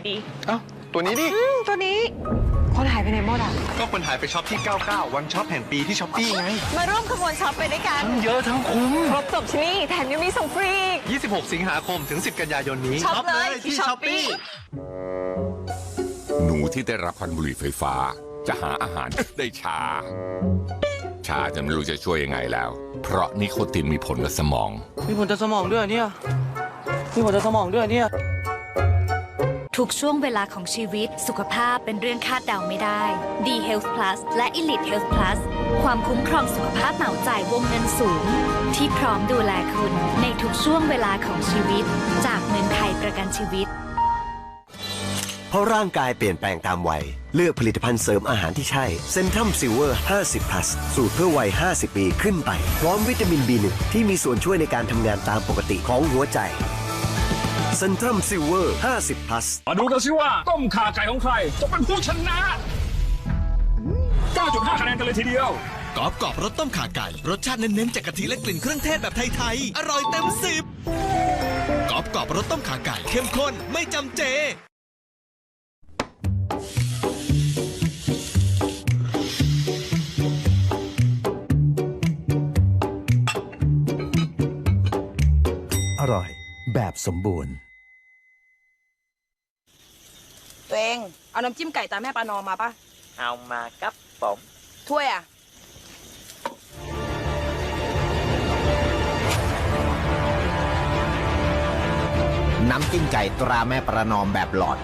นดี เอ้าตัวนี้ดิ อืมตัวนี้ คนหายไปไหนหมดอะ ก็คนหายไปช็อปที่ 99 วันช็อปแห่งปีที่ช้อปปี้ไง มาร่วมขบวนช็อปไปด้วยกัน ทั้งเยอะทั้งคุ้ม ครบจบที่นี่แถมยังมีส่งฟรีอีก 26 สิงหาคมถึง 10 กันยายนนี้ช็อปเลยที่ช้อปปี้ หนูที่ได้รับควันบุหรี่ไฟฟ้า จะหาอาหาร ได้ช้าชาจะไม่รู้จะช่วยยังไงแล้ว เพราะนิโคตินมีผลกับสมอง มีผลต่อสมองด้วยเนี่ย มีผลต่อสมองด้วยเนี่ย ทุกช่วงเวลาของชีวิตสุขภาพเป็นเรื่องคาดเดาไม่ได้ D Health Plus และ Elite Health Plus ความคุ้มครองสุขภาพเหมาจ่ายวงเงินสูง ที่พร้อมดูแลคุณในทุกช่วงเวลาของชีวิต จากเมืองไทยประกันชีวิต เพราะร่างกายเปลี่ยนแปลงตามวัย เลือกผลิตภัณฑ์เสริมอาหารที่ใช่เซนทัมซิลเวอร์50 plus สูตรเพื่อวัย 50 ปีขึ้นไป พร้อมวิตามิน B1 ที่มีส่วนช่วยในการทำงานตามปกติของหัวใจ เซนทัมซิลเวอร์ 50 plus มาดูกันสิว่า ต้มข่าไก่ของใคร จะเป็นผู้ชนะ 9.5 คะแนนกันเลยทีเดียว กรอบกรอบรสต้มข่าไก่ รสชาติเน้นๆจากกะทิและกลิ่นเครื่องเทศแบบไทยๆ อร่อยเต็มสิบกรอบกรอบรสต้มข่าไก่เข้มข้นไม่จำเจ อร่อย แบบสมบูรณ์ ตัวเอง เอาน้ำจิ้มไก่ตาแม่ปลานอมมาปะเอามาครับผมถ้วยอะ น้ำจิ้มไก่ตราแม่ประนอมแบบหลอด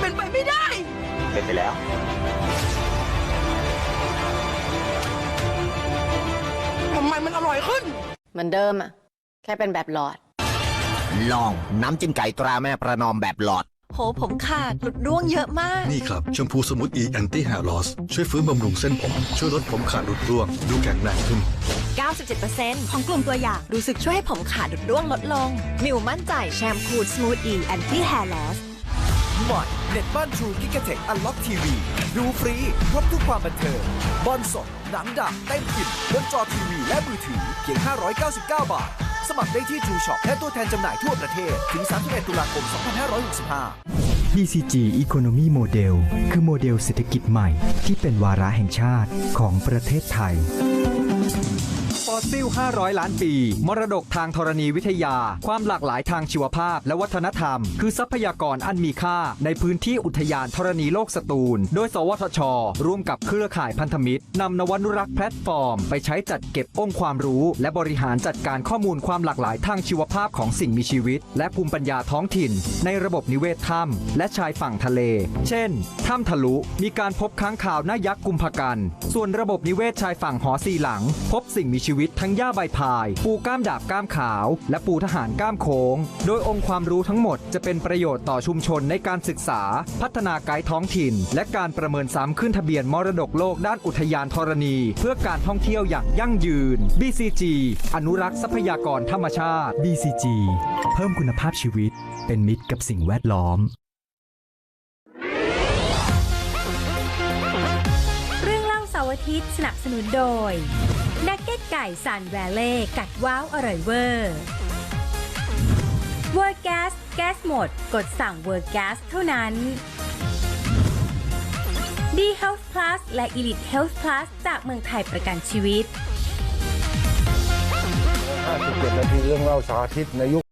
เป็นไปไม่ได้ เป็นไปแล้ว ทำไมมันอร่อยขึ้น เหมือนเดิมอะแค่เป็นแบบหลอด ลองน้ำจิ้มไก่ตราแม่ประนอมแบบหลอด โหผมขาดหลุดร่วงเยอะมาก นี่ครับแชมพูสมุทรอีแอนตี้แฮร์ลอส ช่วยฟื้นบำรุงเส้นผม ช่วยลดผมขาดหลุดร่วง ดูแข็งแรงขึ้น 97%ของกลุ่มตัวอย่างรู้สึกช่วยให้ผมขาดหลุดร่วงลดลง มิวมั่นใจแชมพูสมูทอีแอนตี้แฮร์ลอสใหม่เน็ตบ้านทรูกิกะเทคอัลล็อกทีวีดูฟรีครบทุกความบันเทิงบอลสดหนังดังเต้นกินบนจอทีวีและมือถือเพียง 599 บาท สมัครได้ที่ทูช็อปและตัวแทนจำหน่ายทั่วประเทศ ถึง 31 ตุลาคม 2565 BCG Economy Model คือโมเดลเศรษฐกิจใหม่ที่เป็นวาระแห่งชาติของประเทศไทย อสซิล 500 ล้านปี มรดกทางธรณีวิทยา ความหลากหลายทางชีวภาพและวัฒนธรรม คือทรัพยากรอันมีค่า ในพื้นที่อุทยานธรณีโลกสตูล โดย สวทช ร่วมกับเครือข่ายพันธมิตรนำนวันุรักษ์แพลตฟอร์ม ไปใช้จัดเก็บองค์ความรู้ และบริหารจัดการข้อมูลความหลากหลายทางชีวภาพของสิ่งมีชีวิต และภูมิปัญญาท้องถิ่น ในระบบนิเวศถ้ำและชายฝั่งทะเล เช่นถ้ำทะลุมีการพบค้างคาวหน้ายักษ์กุมภกัน ส่วนระบบนิเวศชายฝั่งหอสีหลัง พบสิ่งมีชีวิตทั้งหญ้าใบพาย ปูก้ามดาบก้ามขาว และปูทหารก้ามโค้ง โดยองค์ความรู้ทั้งหมดจะเป็นประโยชน์ต่อชุมชนในการศึกษา พัฒนาไกด์ท้องถิ่น และการประเมินซ้ำขึ้นทะเบียนมรดกโลกด้านอุทยานธรณี เพื่อการท่องเที่ยวอย่างยั่งยืน BCG อนุรักษ์ทรัพยากรธรรมชาติ BCG เพิ่มคุณภาพชีวิต เป็นมิตรกับสิ่งแวดล้อม เรื่องเล่าเสาร์อาทิตย์สนับสนุนโดย นักเก็ตไก่ซันแวลเล่กัดว้าวอร่อยเวอร์เวอร์แก๊สแก๊สหมด กดสั่งเวอร์แก๊สเท่านั้นดีเฮลท์พลัสและ Elite Health Plus จากเมืองไทยประกันชีวิต 57นาทีเรื่องเล่าสาธิตในยุค